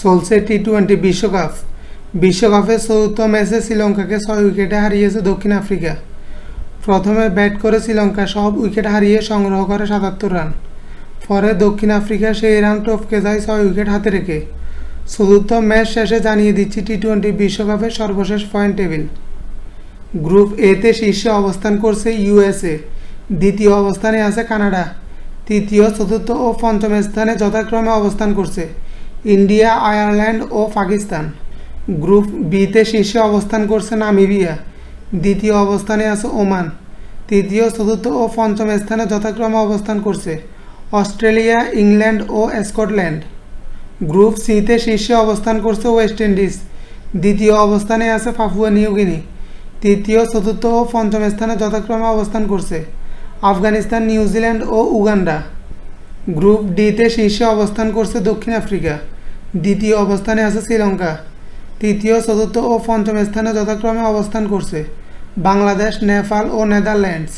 চলছে T twenty বিশ্বকাপ বিশ্বকাপের চতুর্থ ম্যাচে শ্রীলঙ্কাকে ছয় উইকেটে হারিয়েছে দক্ষিণ আফ্রিকা। প্রথমে ব্যাট করে শ্রীলঙ্কা সব উইকেট হারিয়ে সংগ্রহ করে সাতাত্তর রান। পরে দক্ষিণ আফ্রিকা সেই রান টপকে যায় ছয় উইকেট হাতে রেখে। চতুর্থ ম্যাচ শেষে জানিয়ে দিচ্ছি টি টোয়েন্টি বিশ্বকাপের সর্বশেষ পয়েন্ট টেবিল। গ্রুপ এতে শীর্ষে অবস্থান করছে ইউএসএ দ্বিতীয় অবস্থানে আছে কানাডা। তৃতীয়, চতুর্থ ও পঞ্চম স্থানে যথাক্রমে অবস্থান করছে। ইন্ডিয়া, আয়ারল্যান্ড ও পাকিস্তান। গ্রুপ বিতে শীর্ষে অবস্থান করছে নামিবিয়া। দ্বিতীয় অবস্থানে আছে ওমান। তৃতীয়, চতুর্থ ও পঞ্চম স্থানে যথাক্রমে অবস্থান করছে অস্ট্রেলিয়া, ইংল্যান্ড ও স্কটল্যান্ড। গ্রুপ সিতে শীর্ষে অবস্থান করছে ওয়েস্ট ইন্ডিজ। দ্বিতীয় অবস্থানে আছে পাপুয়া নিউগিনি তৃতীয়, চতুর্থ ও পঞ্চম স্থানে যথাক্রমে অবস্থান করছে আফগানিস্তান, নিউজিল্যান্ড ও উগান্ডা। গ্রুপ ডিতে শীর্ষে অবস্থান করছে দক্ষিণ আফ্রিকা। দ্বিতীয় অবস্থানে আছে শ্রীলঙ্কা। তৃতীয়, চতুর্থ ও পঞ্চম স্থানে যথাক্রমে অবস্থান করছে বাংলাদেশ, নেপাল ও নেদারল্যান্ডস।